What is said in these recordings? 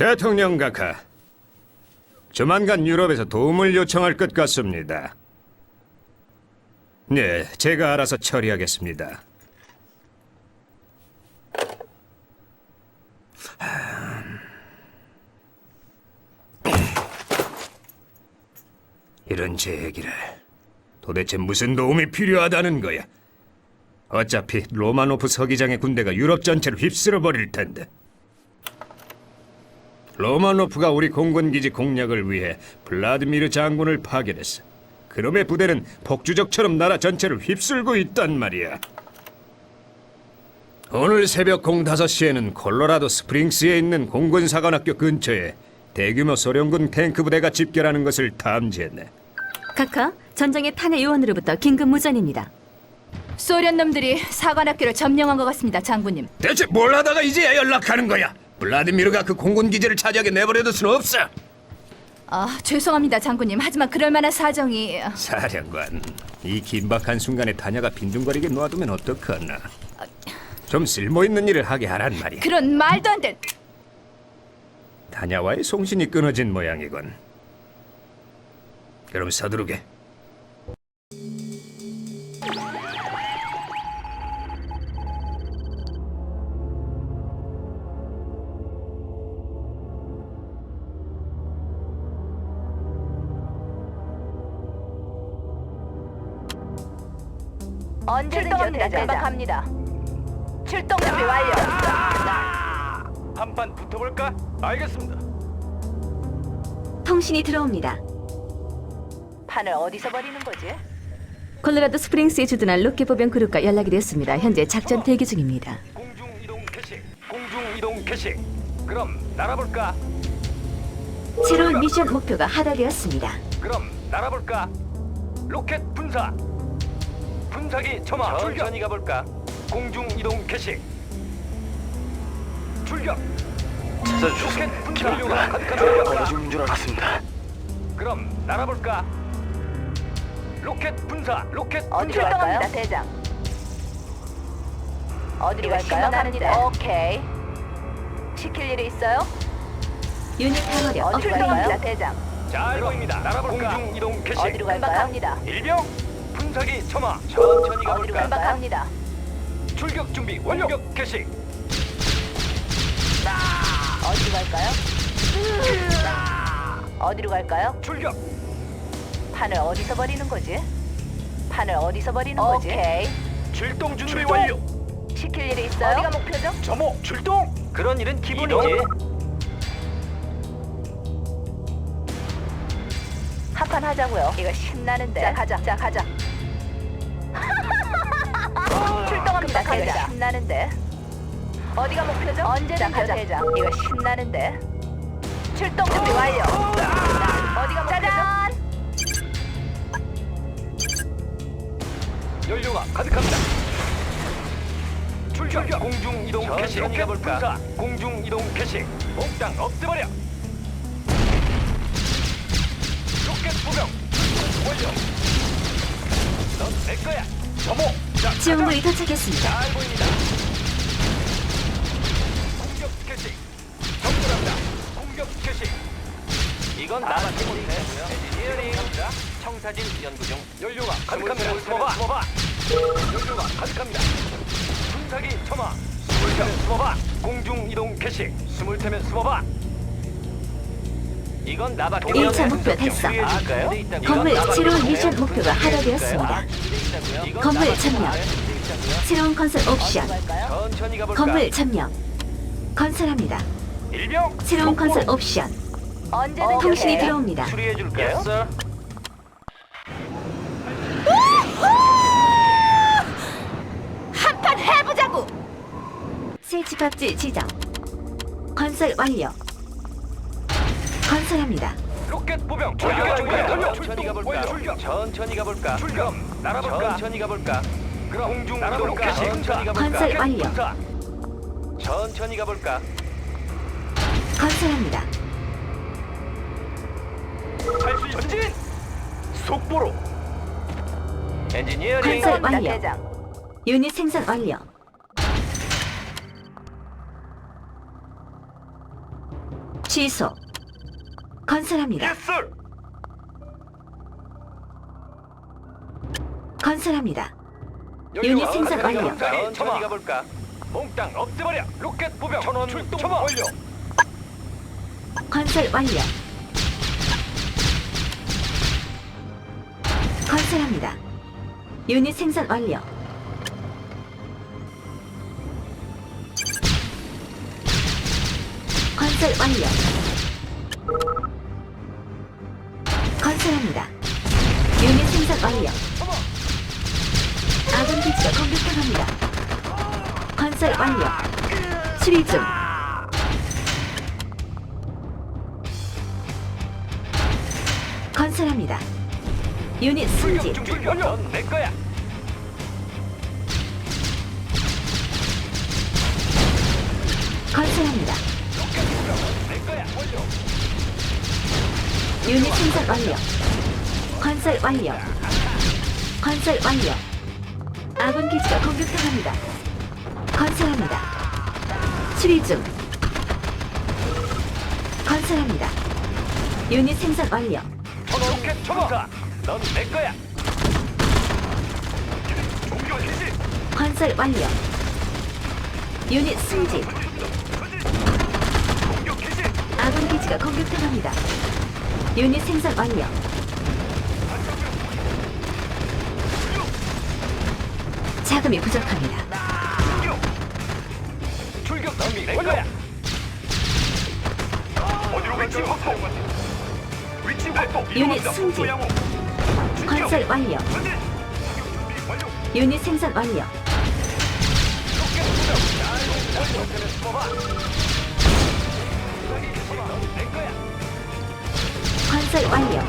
대통령 각하, 조만간 유럽에서 도움을 요청할 것 같습니다. 네, 제가 알아서 처리하겠습니다. 이런 제 얘기를 도대체 무슨 도움이 필요하다는 거야? 어차피 로마노프 서기장의 군대가 유럽 전체를 휩쓸어 버릴 텐데. 로마노프가 우리 공군 기지 공략을 위해 블라디미르 장군을 파견했어. 그놈의 부대는 폭주족처럼 나라 전체를 휩쓸고 있단 말이야. 오늘 새벽 05시에는 콜로라도 스프링스에 있는 공군 사관학교 근처에 대규모 소련군 탱크 부대가 집결하는 것을 탐지했네. 카카, 전장의 탄핵 요원으로부터 긴급 무전입니다. 소련 놈들이 사관학교를 점령한 것 같습니다, 장군님. 대체 뭘 하다가 이제야 연락하는 거야? 블라디미르가 그 공군 기지를 차지하게 내버려둘 수는 없어. 아, 죄송합니다, 장군님. 하지만 그럴 만한 사정이 사령관, 이 긴박한 순간에 다냐가 빈둥거리게 놔두면 어떡하나? 좀 쓸모 있는 일을 하게 하란 말이야. 그런 말도 안 돼. 다냐와의 송신이 끊어진 모양이군. 그럼 서두르게. 언제든지 갑니다. 출동 준비 완료. 한판 붙어볼까? 알겠습니다. 통신이 들어옵니다. 판을 어디서 버리는 거지? 콜로라도 스프링스에 주둔한 로켓 보병 그룹과 연락이 됐습니다. 현재 작전 대기 중입니다. 공중 이동 캐시, 공중 이동 캐시. 그럼 날아볼까? 새로운 미션 목표가 하달되었습니다. 그럼 날아볼까? 로켓 분사. 분사기 점화. 천천히 가볼까? 공중 이동 캐시. 출격. 로켓 분사. 연료가 가득합니다. 줄 알았습니다. 그럼 날아볼까? 로켓 분사. 로켓 어디로 분사. 갈까요? 대장. 어디로 갈까요? 갑니다. 오케이. 시킬 일이 있어요? 유닛 방어력 어디로. 갈까요? 대장. 잘 보입니다. 날아볼까? 공중 이동 캐시. 어디로 갈까요? 갑니다. 일병 분사기 점화. 천천히 어디로 가볼까? 갑니다. 출격 준비 완료. 공격 캐시. 어디로 갈까요? 어디로 갈까요? 출격. 판을 어디서 버리는 거지? 판을 어디서 버리는 거지? 오케이. 출동 준비 완료. 시킬 일이 있어요? 어디가 목표죠? 점호 출동. 그런 일은 기본이지. 한판 하자고요. 이거 신나는데. 자 가자. 자 가자. 가자. 신나는데. 어디가 목표죠? 언제든 가자. 대장. 이거 신나는데. 출동 준비 완료. 어디가 목표죠? 짜잔. 연료가 가득합니다. 출격. 공중 이동 캐시. 로켓 분사. 공중 이동 캐시. 몽땅 없애버려. 로켓 보병. 완료. 넌내 거야. 점호. 자, 지원군이 도착했습니다. 잘 보입니다. 공격 캐시. 정렬합니다. 공격 캐시. 이건 나밖에 못해. 엔지니어링. 청사진 연구 중. 연료가 가득합니다. 숨어봐. 숨어봐. 연료가 가득합니다. 분사기 첨화. 숨을 테면 숨어봐. 공중 이동 캐시. 숨을 테면 숨어봐. 이건 나밖에 일차 못해. 목표 달성. 건물 새로운 미션 목표가 하달되었습니다. 건물 점령. 새로운 건설 옵션. 건물 점령. 건설합니다. 일병. 새로운 건설 옵션. 언제든 통신이 들어옵니다. 수리해 줄까요? 한판 해보자고. 새 집합지 지정. 건설 완료. 건설합니다. 로켓 보병 출격. 준비 천천히 가볼까 출격. 천천히 가볼까? 출격. 날아볼까? 천천히 가볼까? 그럼 공중 날아볼까? 천천히 가볼까? 건설 완료. 천천히 가볼까? 건설합니다. 할수 전진 속보로. 엔지니어링. 건설 완료. 유닛 생산 완료. 취소. 건설합니다. 예스. 건설합니다. 유닛 생산 완료. 천천히 가볼까? 몽땅 없애버려. 로켓 보병 천원 출동 완료. 건설 완료. 건설합니다. 유닛 생산 완료. 건설 완료. 건설합니다. 유닛 생산 완료. 아군 기지가 공격당합니다. 건설 완료. 수리 중. 건설합니다. 유닛 승진. 넌내 거야. 건설합니다. 내 거야. 유닛 생산 완료. 건설 완료. 건설 완료. 아군 기지가 공격당합니다. 건설합니다. 수리 중. 건설합니다. 유닛 생산 완료. 로켓 초과. 넌내 거야. 공격 개시. 건설 완료. 유닛 승진. 아군 기지가 공격당합니다. 유닛 생산 완료. 자금이 부족합니다. 출격 넌내 거야. 어디로 위치 확보. 위치 확보. 유닛 승진. 건설 완료. 준비 완료. 유닛 생산 완료. 완료. 넌내 거야. 건설 완료.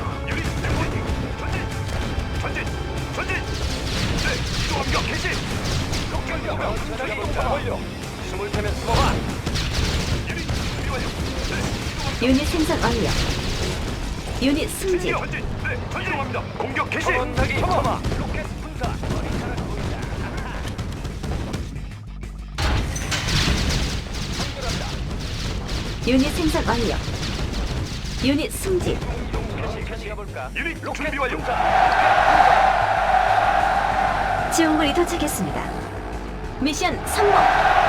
유닛 생산 완료. 유닛 승진. 공격 개시. 로켓 분사. 유닛 생산 완료. 유닛 승진. 가볼까? 유닛 준비 완료. 지원군이 도착했습니다. 미션 성공.